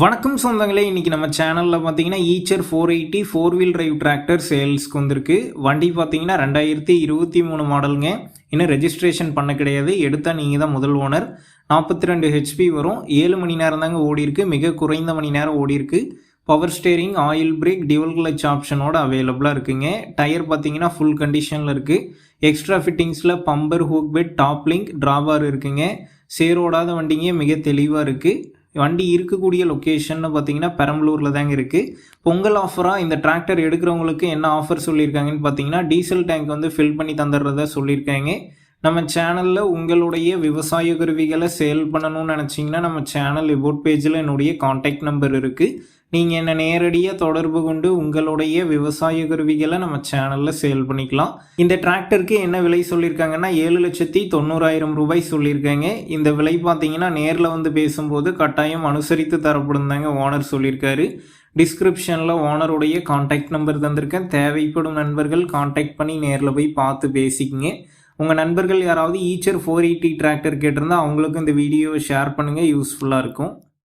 வணக்கம் சொந்தங்களே இன்றைக்கி நம்ம சேனலில் பார்த்தீங்கன்னா Eicher four eighty four wheel drive tractor சேல்ஸ்க்கு வந்திருக்கு. வண்டி பார்த்தீங்கன்னா ரெண்டாயிரத்தி இருபத்தி மூணு மாடலுங்க இன்னும் ரெஜிஸ்ட்ரேஷன் பண்ண கிடையாது. எடுத்தால் நீங்கள் தான் முதல் ஓனர் நாற்பத்தி ரெண்டு ஹெச்பி வரும். ஏழு மணி நேரம் தாங்க ஓடிருக்கு மிக குறைந்த மணி நேரம் ஓடிருக்கு power steering oil brake dual clutch ஆப்ஷனோட அவைலபிளாக இருக்குங்க. டயர் பார்த்தீங்கன்னா ஃபுல் கண்டிஷனில் இருக்குது extra ஃபிட்டிங்ஸில் bumper hook bed top link drawbar இருக்குங்க. சேரோடாத வண்டிங்க மிக தெளிவாக இருக்குது வண்டி இருக்கக்கூடிய லொக்கேஷன் பார்த்தீங்கன்னா பெரம்பலூரில் தாங்க இருக்குது பொங்கல் ஆஃபராக இந்த டிராக்டர் எடுக்கிறவங்களுக்கு என்ன ஆஃபர் சொல்லியிருக்காங்கன்னு பார்த்தீங்கன்னா டீசல் டேங்க் வந்து ஃபில் பண்ணி தந்துடுறதா சொல்லியிருக்காங்க. நம்ம சேனலில் உங்களுடைய விவசாய கருவிகளை சேல் பண்ணணும்னு நினச்சிங்கன்னா நம்ம சேனல் எபோட் பேஜில் என்னுடைய காண்டாக்ட் நம்பர் இருக்குது நீங்கள் என்னை நேரடியாக தொடர்பு கொண்டு உங்களுடைய விவசாய கருவிகளை நம்ம சேனலில் சேல் பண்ணிக்கலாம். இந்த டிராக்டருக்கு என்ன விலை சொல்லியிருக்காங்கன்னா ஏழு லட்சத்தி தொண்ணூறாயிரம் ரூபாய் சொல்லியிருக்காங்க. இந்த விலை பார்த்தீங்கன்னா நேரில் வந்து பேசும்போது கட்டாயம் அனுசரித்து தரப்படும் தாங்க ஓனர் சொல்லியிருக்காரு. டிஸ்கிரிப்ஷனில் ஓனருடைய காண்டாக்ட் நம்பர் தந்திருக்கேன். தேவைப்படும் நண்பர்கள் காண்டாக்ட் பண்ணி நேரில் போய் பார்த்து பேசிக்கங்க. உங்கள் நண்பர்கள் யாராவது ஈச்சர் ஃபோர் எயிட்டி டிராக்டர் கேட்டிருந்தால் அவங்களுக்கும் இந்த வீடியோவை ஷேர் பண்ணுங்கள் யூஸ்ஃபுல்லாக இருக்கும்.